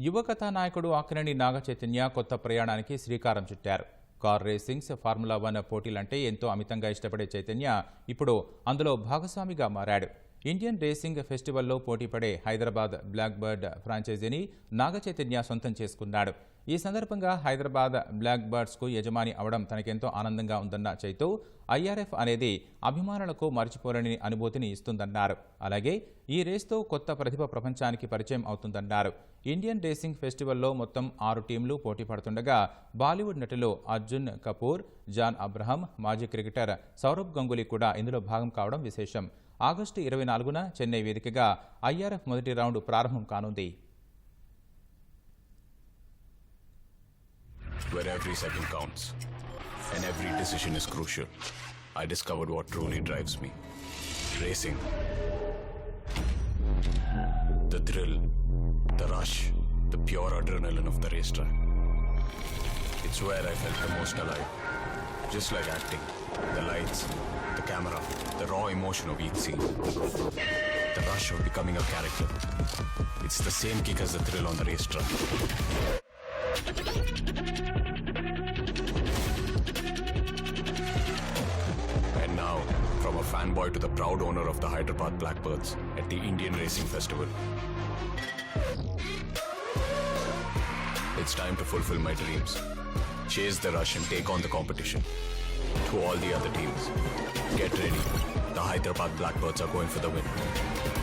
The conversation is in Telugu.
యువ కథానాయకుడు ఆకిరణి నాగచైతన్య కొత్త ప్రయాణానికి శ్రీకారం చుట్టారు. కార్ రేసింగ్స్ ఫార్ములా వన్ పోటీలంటే ఎంతో అమితంగా ఇష్టపడే చైతన్య ఇప్పుడు అందులో భాగస్వామిగా మారాడు. ఇండియన్ రేసింగ్ ఫెస్టివల్లో పోటీపడే హైదరాబాద్ బ్లాక్ బర్డ్ ఫ్రాంచైజీని నాగచైతన్య సొంతం చేసుకున్నాడు. ఈ సందర్భంగా హైదరాబాద్ బ్లాక్ బర్డ్స్కు యజమాని అవడం తనకెంతో ఆనందంగా ఉందన్న చైతు ఐఆర్ఎఫ్ అనేది అభిమానులకు మర్చిపోలేని అనుభూతిని ఇస్తుందన్నారు. అలాగే ఈ రేస్తో కొత్త ప్రతిభ ప్రపంచానికి పరిచయం అవుతుందన్నారు. ఇండియన్ రేసింగ్ ఫెస్టివల్లో మొత్తం ఆరు టీంలు పోటీ పడుతుండగా బాలీవుడ్ నటులు అర్జున్ కపూర్ జాన్ అబ్రహం మాజీ క్రికెటర్ సౌరవ్ గంగూలీ కూడా ఇందులో భాగం కావడం విశేషం. ఆగస్టు ఇరవై నాలుగున చెన్నై వేదికగా ఐఆర్ఎఫ్ మొదటి రౌండ్ ప్రారంభం కానుంది where every second counts and every decision is crucial. I discovered what truly drives me racing. The thrill, the rush, the pure adrenaline of the racetrack. It's where I felt the most alive. Just like acting, the lights, the camera, raw emotion of each scene. The rush of becoming a character. It's the same kick as the thrill on the racetrack. And now, from a fanboy to the proud owner of the Hyderabad Blackbirds at the Indian Racing Festival. It's time to fulfill my dreams. Chase the rush and take on the competition. To all the other teams, get ready. Hyderabad Blackbirds are going for the win.